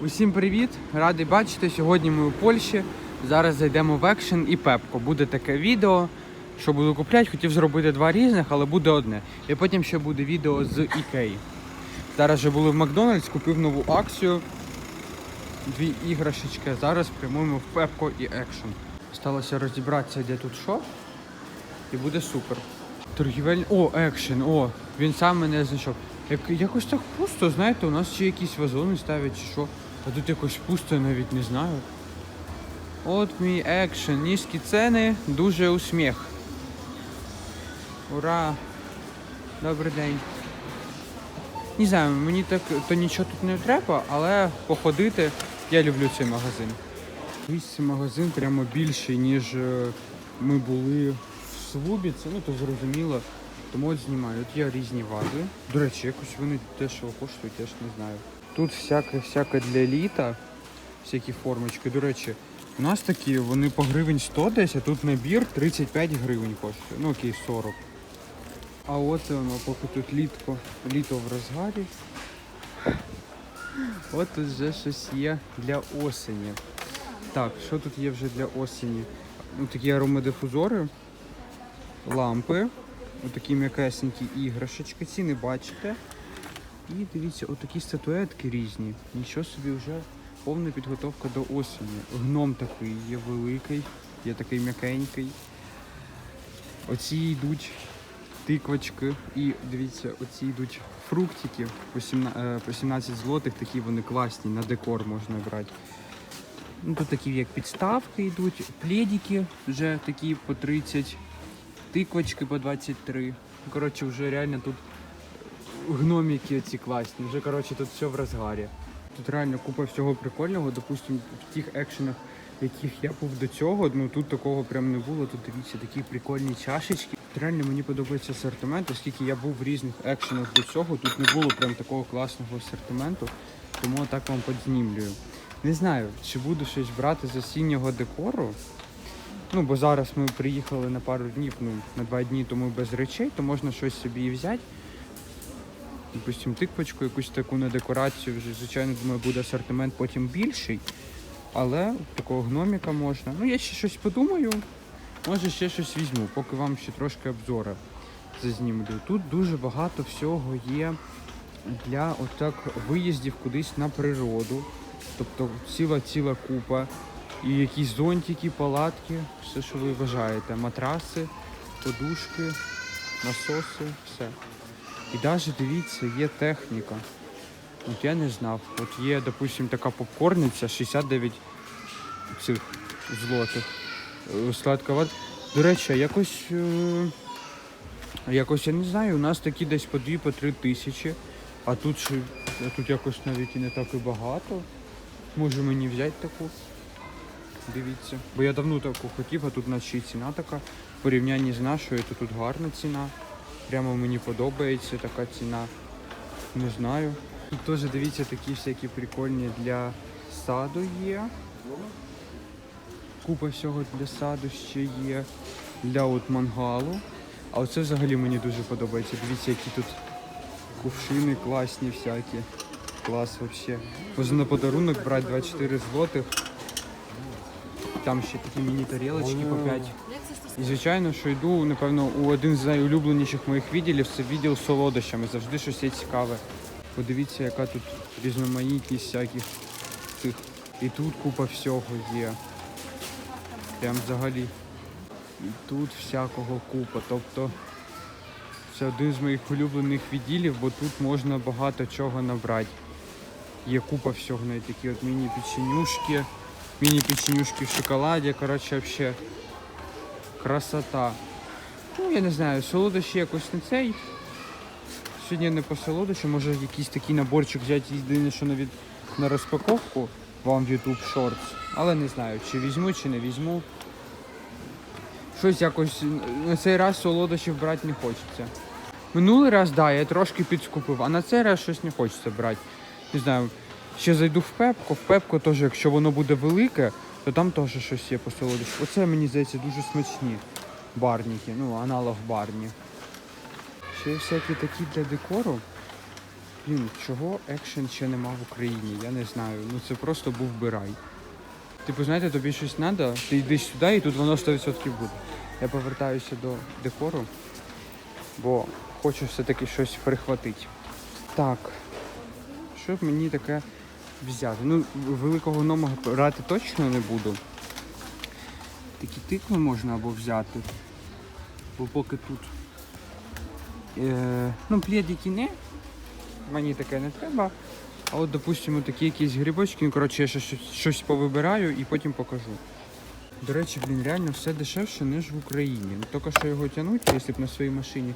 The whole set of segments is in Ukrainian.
Усім привіт! Радий бачити. Сьогодні ми у Польщі. Зараз зайдемо в екшен і пепко. Буде таке відео, що буду купляти. Хотів зробити два різних, але буде одне. І потім ще буде відео з Ікеї. Зараз вже були в Макдональдс, купив нову акцію. Дві іграшечки. Зараз прямуємо в пепко і екшен. Сталося розібратися, де тут що. І буде супер. Торгівельний. О, екшен, о, він сам мене знайшов. Як, якось так пусто, знаєте, у нас ще якісь вазони ставлять чи що. А тут якось пусто, я навіть не знаю. От мій екшен. Низькі ціни, дуже усміх. Ура! Добрий день. Не знаю, мені так то нічого тут не треба, але походити я люблю цей магазин. Цей магазин прямо більший, ніж е, ми були в Слубіці, ну то зрозуміло. Тому от знімаю. Тут є різні вази. До речі, якось вони дешево коштують, я ж не знаю. Тут всяке, всяке для літа, всякі формочки. До речі, у нас такі, вони по гривень 100 десь, а тут набір 35 гривень коштує. Ну окей, 40. А от воно, поки тут літко, літо в розгарі. От тут вже щось є для осені. Так, що тут є вже для осені? Ну, такі аромадифузори, лампи, отакі м'якесенькі іграшечки, ціни бачите. І дивіться, отакі статуетки різні. Нічого собі вже повна підготовка до осені. Гном такий є великий, є такий м'якенький. Оці йдуть тиквочки. І дивіться, оці йдуть фруктики по 17, е, по 17 злотих, такі вони класні, на декор можна брати. Ну, тут такі як підставки йдуть, пледики вже такі по 30, тиквочки по 23. Ну, Коротше, вже реально тут гномики ці класні. Вже коротше тут все в розгарі. Тут реально купа всього прикольного. Допустим, в тих екшенах, в яких я був до цього, ну тут такого прям не було. Тут дивіться такі прикольні чашечки. Тут реально мені подобається асортимент, оскільки я був в різних екшенах до цього. Тут не було прям такого класного асортименту, тому так вам подзнімлюю. Не знаю, чи буду щось брати з осіннього декору. Ну, бо зараз ми приїхали на пару днів, ну, на два дні, тому без речей, то можна щось собі і взяти. Допустим, тиквочку, якусь таку на декорацію, вже, звичайно, думаю, буде асортимент потім більший. Але такого гноміка можна. Ну, я ще щось подумаю. Може ще щось візьму, поки вам ще трошки обзори зазнімлю. Тут дуже багато всього є для отак виїздів кудись на природу. Тобто ціла ціла купа. І якісь зонтики, палатки, все, що ви вважаєте. Матраси, подушки, насоси, все. І навіть дивіться, є техніка. От я не знав. От є, допустим, така попкорниця 69 цих злотих. Е, Сладковат. До речі, якось. е, Якось я не знаю, у нас такі десь по 2 по 3 тисячі, а тут а тут якось навіть і не так і багато. Може мені взяти таку. Дивіться. Бо я давно таку хотів, а тут наче ціна така. В порівнянні з нашою, то тут гарна ціна. Прямо мені подобається така ціна. Не знаю. Тут теж дивіться такі всякі прикольні для саду є. Купа всього для саду ще є. Для от мангалу. А оце взагалі мені дуже подобається. Дивіться, які тут кувшини класні всякі. Клас взагалі. Можна на подарунок брати 24 злотих. Там ще такі міні-тарілочки по 5. І звичайно, що йду, напевно, у один з найулюбленіших моїх відділів це відділ з солодощами. Завжди щось є цікаве. Подивіться, яка тут різноманітність всяких цих. І тут купа всього є. Прям взагалі. І тут всякого купа. Тобто це один з моїх улюблених відділів, бо тут можна багато чого набрати. Є купа всього, навіть такі от міні-печенюшки, міні-печенюшки в шоколаді. Коротше, взагалі красота. Ну, я не знаю, солодощі якось не цей. Сьогодні не по солодощі, може якийсь такий наборчик взяти єдине, що на, на розпаковку вам в YouTube Shorts. Але не знаю, чи візьму, чи не візьму. Щось якось на цей раз солодощів брати не хочеться. Минулий раз, да, я трошки підскупив, а на цей раз щось не хочеться брати. Не знаю, ще зайду в пепко. В пепко теж, якщо воно буде велике, то там теж щось є по. Оце мені здається дуже смачні барніки, ну, аналог барні. Ще є всякі такі для декору. Блін, чого екшен ще нема в Україні? Я не знаю. Ну це просто був би рай. Типу, знаєте, тобі щось треба, ти йдеш сюди і тут воно 100% буде. Я повертаюся до декору, бо хочу все-таки щось прихватити. Так. Що б мені таке взяти? Ну, великого нома брати точно не буду. Такі тикви можна або взяти. Бо поки тут. Е, ну, плєдики не. Мені таке не треба. А от, допустимо, такі якісь грибочки, ну, коротше, я ще щось, щось повибираю і потім покажу. До речі, блін, реально все дешевше, ніж в Україні. Ну, тільки що його тягнуть, якщо б на своїй машині.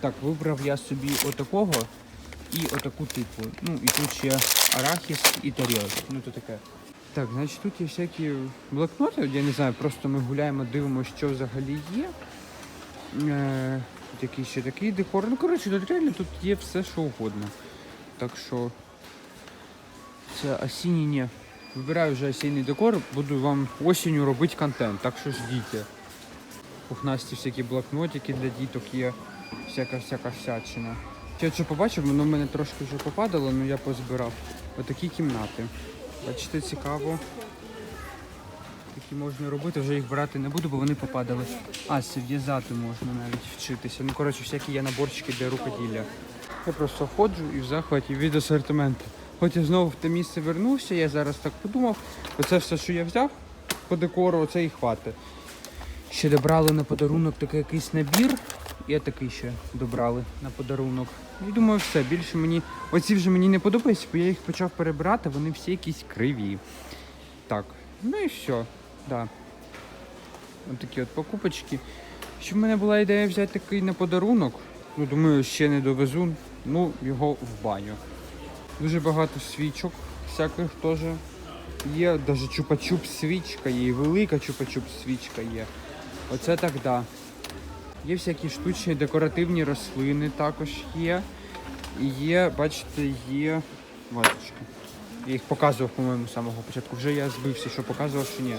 Так, вибрав я собі отакого і отаку типу. Ну, і тут ще арахіс і тарілочки. Ну, то таке. Так, значить тут є всякі блокноти, я не знаю, просто ми гуляємо, дивимося, що взагалі є. Е, тут якийсь ще такий декор. Ну, коротше, тут реально тут є все, що угодно. Так що це осінній ні. Вибираю вже осінній декор, буду вам осінню робити контент, так що ждіть. Пухнасті всякі блокнотики для діток є, всяка всяка всячина. Ще що побачив, воно в мене трошки вже попадало, але я позбирав. Отакі кімнати. Бачите, цікаво. Такі можна робити, вже їх брати не буду, бо вони попадали. А, в'язати можна навіть вчитися. Ну, коротше, всякі є наборчики для рукоділля. Я просто ходжу і в захваті від асортименту. Хоч я знову в те місце вернувся, я зараз так подумав. Оце все, що я взяв по декору, оце і хватить. Ще добрали на подарунок такий якийсь набір. І такий ще добрали на подарунок. І думаю, все, більше мені. Оці вже мені не подобаються, бо я їх почав перебирати, вони всі якісь криві. Так, ну і все. Да. Ось такі от покупочки. Ще в мене була ідея взяти такий на подарунок. Ну, думаю, ще не довезу. Ну, його в баню. Дуже багато свічок всяких теж є. Навіть чупа-чуп свічка є, і велика чупа-чуп свічка є. Оце так да. Є всякі штучні декоративні рослини також є. І є, бачите, є вазочки. Я їх показував, по-моєму, з самого початку. Вже я збився, що показував, що ні.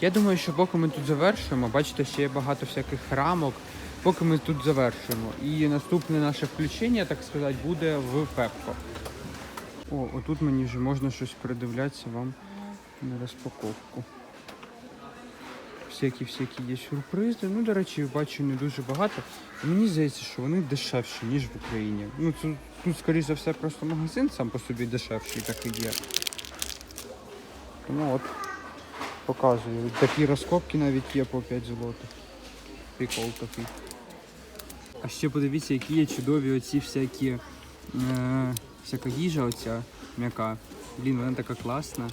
Я думаю, що поки ми тут завершуємо, бачите, ще є багато всяких рамок, поки ми тут завершуємо. І наступне наше включення, так сказати, буде в Пепко. О, отут мені вже можна щось передивлятися вам на розпаковку. Всякі-всякі є сюрпризи. Ну, до речі, бачу не дуже багато. Мені здається, що вони дешевші, ніж в Україні. Ну, тут, тут скоріш за все, просто магазин сам по собі дешевший, так і є. Тому от, показую. Такі розкопки навіть є по 5 злотих. Прикол такий. А ще подивіться, які є чудові оці всякі е, всяка їжа оця м'яка. Блін, вона така класна.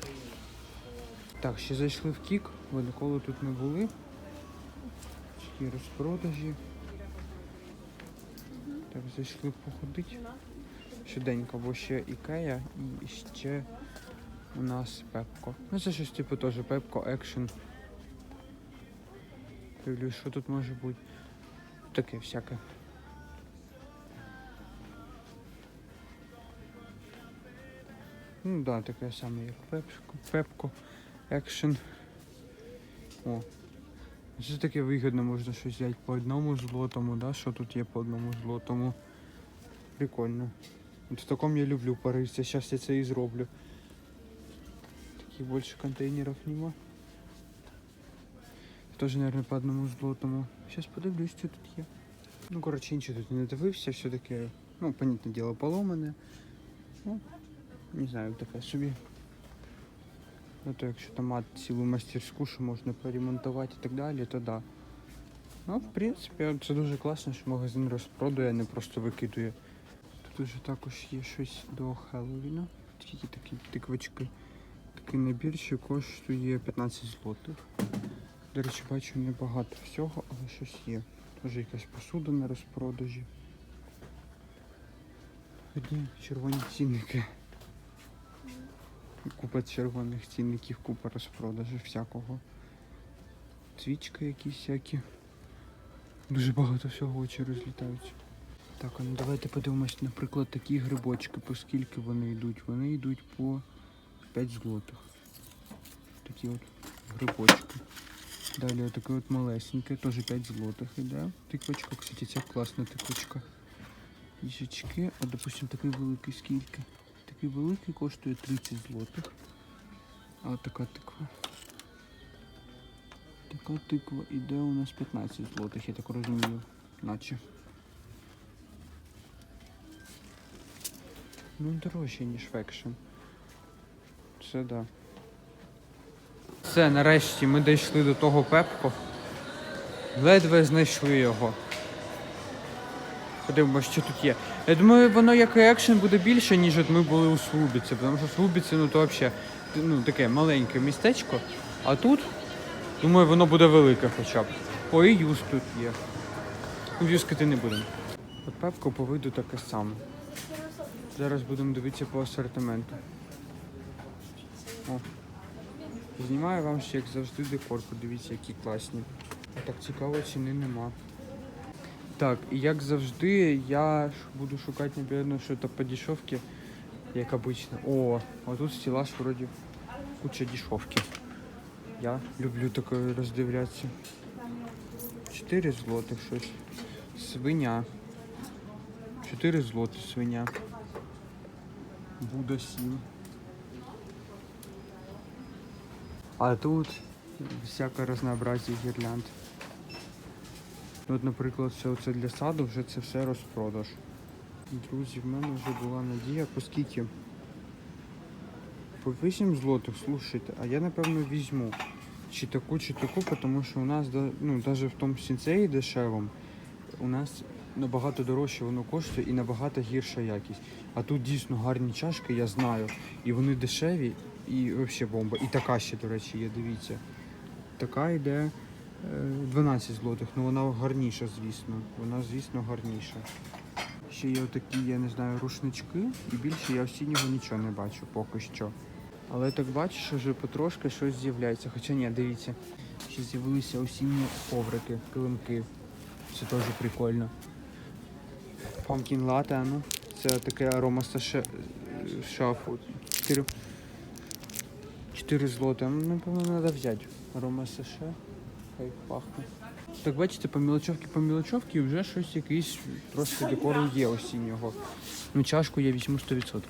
Так, ще зайшли в кік, ви ніколи тут не були. Такі розпродажі. Так, зайшли походити. Щоденько, бо ще Ікея і ще у нас Пепко. Ну це щось типу теж Пепко Екшн. Дивлюсь, що тут може бути. Таке всяке. Ну так, да, таке саме, як Пепко, Пепко, Екшн. О. Це таке вигідно, можна щось взяти по одному злотому, да? Що тут є по одному злотому. Прикольно. От в такому я люблю паритися, зараз я це і зроблю. Таких більше контейнерів нема. Теж, мабуть, по одному злотому. Зараз подивлюсь, що тут є. Ну, коротше, інші тут не дивився, все таке, ну, понятне діло, поломане. Ну, не знаю, таке собі. Ну, то якщо там мати цілу мастерську, що можна поремонтувати і так далі, то да. Ну, в принципі, це дуже класно, що магазин розпродує, а не просто викидує. Тут уже також є щось до Хеллоуіна. Такі такі тиквачки. Такий набір, що коштує 15 злотих. До речі, бачу небагато всього, але щось є. Теж якась посуда на розпродажі. Одні червоні цінники. Купа червоних цінників, купа розпродажів всякого. Свічки якісь всякі. Дуже багато всього очі розлітаються. Так, а ну давайте подивимось, наприклад, такі грибочки, по скільки вони йдуть. Вони йдуть по 5 злотих. Такі от грибочки. Далі отаке от малесеньке, теж 5 злотих іде. Тиквочка, кстати, ця класна тиквочка. Їжачки, а допустим такий великий скільки? Такий великий коштує 30 злотих. А така тиква. Така тиква іде у нас 15 злотих, я так розумію. Наче. Ну, дорожче, ніж векшн. Це да. Все, нарешті ми дійшли до того пепко. Ледве знайшли його. Подивимось, що тут є. Я думаю, воно як екшен буде більше, ніж от ми були у Слубіці, тому що Слубіці, ну то взагалі ну, таке маленьке містечко. А тут, думаю, воно буде велике хоча б. О, і юз тут є. Ну, не будемо. От пепко по виду таке саме. Зараз будемо дивитися по асортименту. О. Знімаю вам ще, як завжди, декор, подивіться, які класні. Так цікаво, ціни нема. Так, і як завжди, я буду шукати, напевно, щось по дешевці, як обично. О, а тут стелаж вроді куча дешевки. Я люблю таке роздивлятися. 4 злотих щось. Свиня. 4 злоти свиня. Буда 7. А тут всяке разнообразие гірлянд. От, наприклад, все це для саду, вже це все розпродаж. Друзі, в мене вже була надія, оскільки по 8 злотих, слушайте, а я напевно візьму чи таку, чи таку, тому що у нас ну, навіть в тому сінцеї дешевому у нас набагато дорожче воно коштує і набагато гірша якість. А тут дійсно гарні чашки, я знаю. І вони дешеві, і взагалі бомба. І така ще, до речі, є, дивіться. Така йде 12 злотих, ну вона гарніша, звісно. Вона, звісно, гарніша. Ще є отакі, я не знаю, рушнички, і більше я осіннього нічого не бачу поки що. Але так бачиш, що вже потрошки щось з'являється. Хоча ні, дивіться, ще з'явилися осінні коврики, килимки. Це теж прикольно. Pumpkin latte, ну. Це таке арома шафу. 4, 4 злота. Ну, Напевно, треба взяти. Арома саше. Хай пахне. Так бачите, по мілочовки, по мілочовки вже щось якийсь трошки декору є осіннього. Ну, чашку я візьму 100%.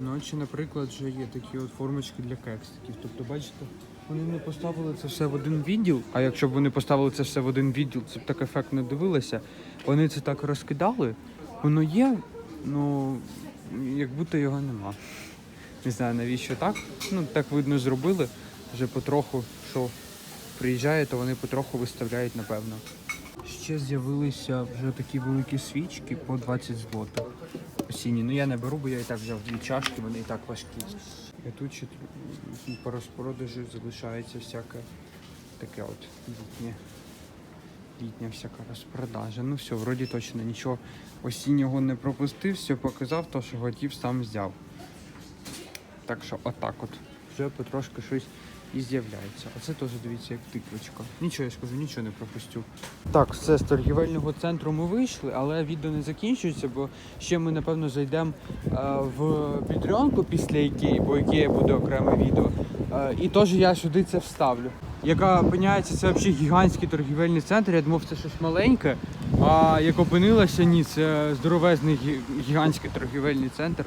Ну, чи, наприклад, вже є такі от формочки для кексиків. Тобто, бачите, вони не поставили це все в один відділ, а якщо б вони поставили це все в один відділ, це б так ефектно дивилося. Вони це так розкидали, воно є, ну як будто його нема. Не знаю навіщо так. Ну так видно зробили. Вже потроху, що приїжджає, то вони потроху виставляють, напевно. Ще з'явилися вже такі великі свічки по 20 злотих. Осінні. Ну я не беру, бо я і так взяв дві чашки, вони і так важкі. І тут ще по розпродажу залишається всяке таке от літнє. Літня всяка розпродажа. Ну все, вроді точно нічого осіннього не пропустив, все показав, то що хотів, сам взяв. Так що отак от. Вже потрошки щось і з'являється. А це теж дивіться, як тиквочка. Нічого я ж кажу, нічого не пропустю. Так, все, з торгівельного центру ми вийшли, але відео не закінчується, бо ще ми, напевно, зайдемо е, в підрянку після Ікеї, бо Ікея буде окреме відео. Е, і теж я сюди це вставлю. Яка опиняється, це взагалі гігантський торгівельний центр. Я думав, це щось маленьке. А як опинилося, ні, це здоровезний гігантський торгівельний центр.